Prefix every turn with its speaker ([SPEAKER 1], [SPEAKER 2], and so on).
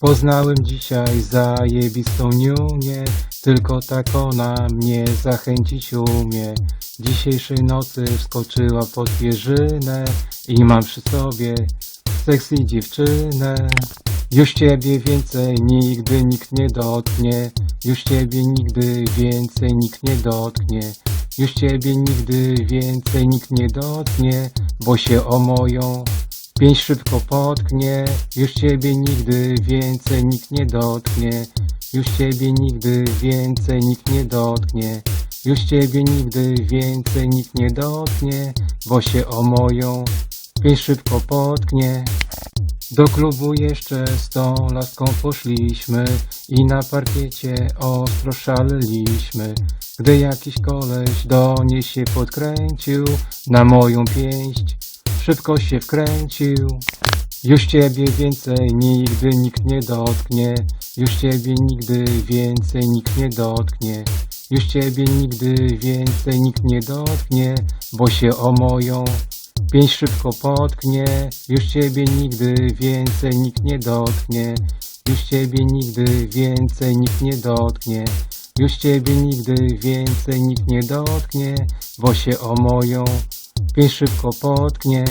[SPEAKER 1] Poznałem dzisiaj zajebistą niunię, tylko tak ona mnie zachęcić umie. Dzisiejszej nocy wskoczyła pod pierzynę i mam przy sobie sexy dziewczynę. Już ciebie więcej nigdy nikt nie dotknie, już ciebie nigdy więcej nikt nie dotknie. Już ciebie nigdy więcej nikt nie dotknie, bo się o moją pięść szybko potknie. Już ciebie nigdy więcej nikt nie dotknie, już ciebie nigdy więcej nikt nie dotknie. Już ciebie nigdy więcej nikt nie dotknie, bo się o moją pięść szybko potknie. Do klubu jeszcze z tą laską poszliśmy i na parkiecie ostro szaleliśmy. Gdy jakiś koleś do niej się podkręcił, na moją pięść szybko się wkręcił. Już ciebie więcej nigdy nikt nie dotknie, już ciebie nigdy więcej nikt nie dotknie. Już ciebie nigdy więcej nikt nie dotknie, bo się o moją Pięść szybko potknie, już ciebie nigdy więcej nikt nie dotknie. Już ciebie nigdy więcej nikt nie dotknie. Już ciebie nigdy więcej nikt nie dotknie, bo się o moją pięść szybko potknie.